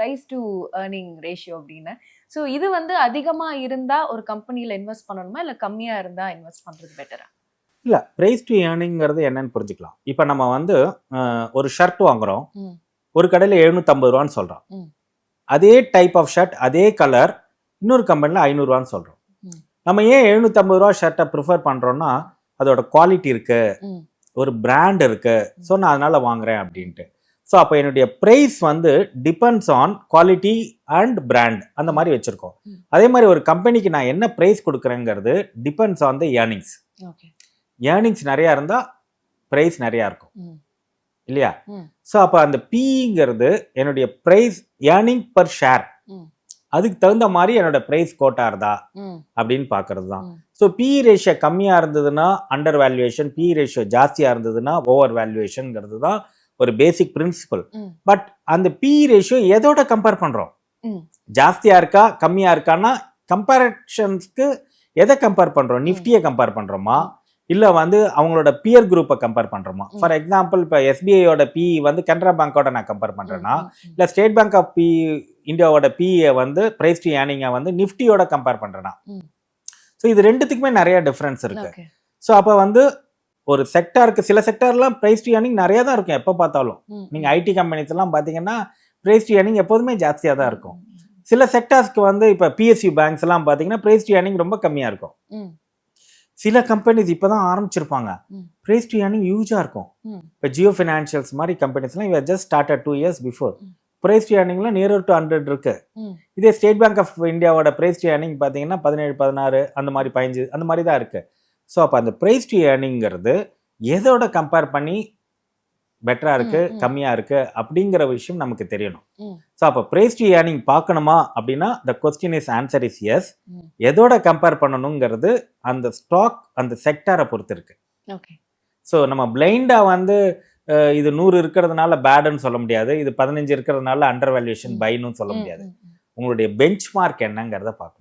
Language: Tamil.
ப்ரைஸ் டு ஏர்னிங் ரேஷியோ அப்படின்னு. ஸோ இது வந்து அதிகமா இருந்தா ஒரு கம்பெனில இன்வெஸ்ட் பண்ணணுமா? இல்ல கம்மியா இருந்தா இன்வெஸ்ட் பண்றது பெட்டரா இல்ல பிரைஸ் டு ஏர்னிங்கிறது என்னன்னு புரிஞ்சுக்கலாம். இப்போ நம்ம வந்து ஒரு ஷர்ட் வாங்குறோம். ஒரு கடையில் எழுநூத்தம்பது ரூபான்னு சொல்றோம். ம். அதே டைப் ஆஃப் ஷர்ட் அதே கலர் இன்னொரு கம்பெனியில் ஐநூறுரூவான்னு சொல்றோம். ம். நம்ம ஏன் எழுநூத்தம்பது ரூபா ஷர்ட்டை ப்ரிஃபர் பண்றோம்னா அதோட குவாலிட்டி இருக்கு. ம். ஒரு பிராண்ட் இருக்கு. ஸோ நான் அதனால வாங்குறேன் அப்படின்ட்டு. ஸோ அப்போ என்னுடைய ப்ரைஸ் வந்து depends on quality and brand அந்த மாதிரி வச்சிருக்கோம். அதே மாதிரி ஒரு கம்பெனிக்கு நான் என்ன price கொடுக்குறேங்கிறது depends on the earnings earnings நிறையா இருந்தால் ப்ரைஸ் நிறையா இருக்கும். இல்லையா. ஸோ அப்போ அந்த பிங்கிறது என்னுடைய ப்ரைஸ் ஏர்னிங் பர் ஷேர். அதுக்கு தகுந்த மாதிரி என்னோட ப்ரைஸ் கோட்டா இருந்தா அப்படின்னு பார்க்கறது தான். ஸோ பி ரேஷியோ கம்மியாக இருந்ததுன்னா அண்டர் வேல்யூவேஷன் பி ரேஷியோ ஜாஸ்தியாக இருந்ததுன்னா ஓவர் வேல்யூவேஷன்ங்கிறது தான் ஒரு பேசிக் பிரின்சிபல். பட் அந்த பி ரேஷியோ எதோட கம்பேர் பண்ணுறோம் ம். ஜாஸ்தியாக இருக்கா கம்மியாக இருக்கான்னா கம்பேரிஷன்ஸ்க்கு எதை கம்பேர் பண்ணுறோம் நிஃப்டியை கம்பேர் பண்ணுறோமா இல்லை வந்து அவங்களோட பியர் குரூப்பை கம்பேர் பண்ணுறோமா ம். ஃபார் எக்ஸாம்பிள் இப்போ எஸ்பிஐயோட பி வந்து கனரா பேங்கோட நான் கம்பேர் பண்ணுறேன்னா இல்லை ஸ்டேட் பேங்க் ஆஃப் பி இந்தியாவோட பிஏ வந்து பிரைஸ் டு ஏர்னிங்கை வந்து நிஃப்டியோட கம்பேர் பண்ணுறேன்னா. ஸோ இது ரெண்டுத்துக்குமே நிறைய டிஃப்ரென்ஸ். இருக்கு ஸோ அப்போ வந்து ஒரு செக்டாருக்கு சில செக்டார்லாம் ப்ரைஸ் டு ஏர்னிங் நிறைய தான் இருக்கும் எப்போ பார்த்தாலும். நீங்கள் ஐடி கம்பெனிஸ் எல்லாம் பார்த்தீங்கன்னா ப்ரைஸ் டு ஏர்னிங் எப்போதுமே ஜாஸ்தியாக தான் இருக்கும். சில செக்டார்ஸ்க்கு வந்து இப்போ பிஎஸ்யூ பேங்க்ஸ் எல்லாம் பார்த்தீங்கன்னா ப்ரைஸ் டு ஏர்னிங் ரொம்ப கம்மியாக இருக்கும். சில கம்பெனிஸ் இப்போ தான் ஆரம்பிச்சிருப்பாங்க. ப்ரைஸ் டு ஏர்னிங் யூஜாக இருக்கும். இப்போ ஜியோ ஃபினான்ஷியல்ஸ் மாதிரி கம்பெனிஸ்லாம் இவ just start two years before. Price to ஏர்னிங்லாம் near to hundred இருக்கு. இதே ஸ்டேட் பேங்க் ஆஃப் இந்தியாவோட ப்ரைஸ் டு ஏர்னிங் பார்த்தீங்கன்னா பதினேழு பதினாறு அந்த மாதிரி பதினஞ்சு அந்த மாதிரி தான் இருக்கு. ஸோ அப்போ அந்த ப்ரைஸ் டு ஏர்னிங்கிறது எதோட கம்பேர் பண்ணி பெட்டரா இருக்கு ம், ம். கம்மியா இருக்கு அப்படிங்கிற விஷயம் நமக்கு தெரியணும். ஸோ அப்போ ப்ரைஸ் டு ஏர்னிங் பார்க்கணுமா அப்படின்னா the question is answer is yes. எதோட கம்பேர் பண்ணணுங்கிறது அந்த ஸ்டாக் அந்த செக்டாரை பொறுத்து இருக்கு ஓகே ஸோ நம்ம பிளைண்டா வந்து இது நூறு இருக்கிறதுனால பேடுன்னு சொல்ல முடியாது இது பதினஞ்சு இருக்கிறதுனால அண்டர் வேல்யூஷன். பைன்னு சொல்ல முடியாது. உங்களுடைய பெஞ்ச் மார்க் என்னங்கிறத பார்க்கணும்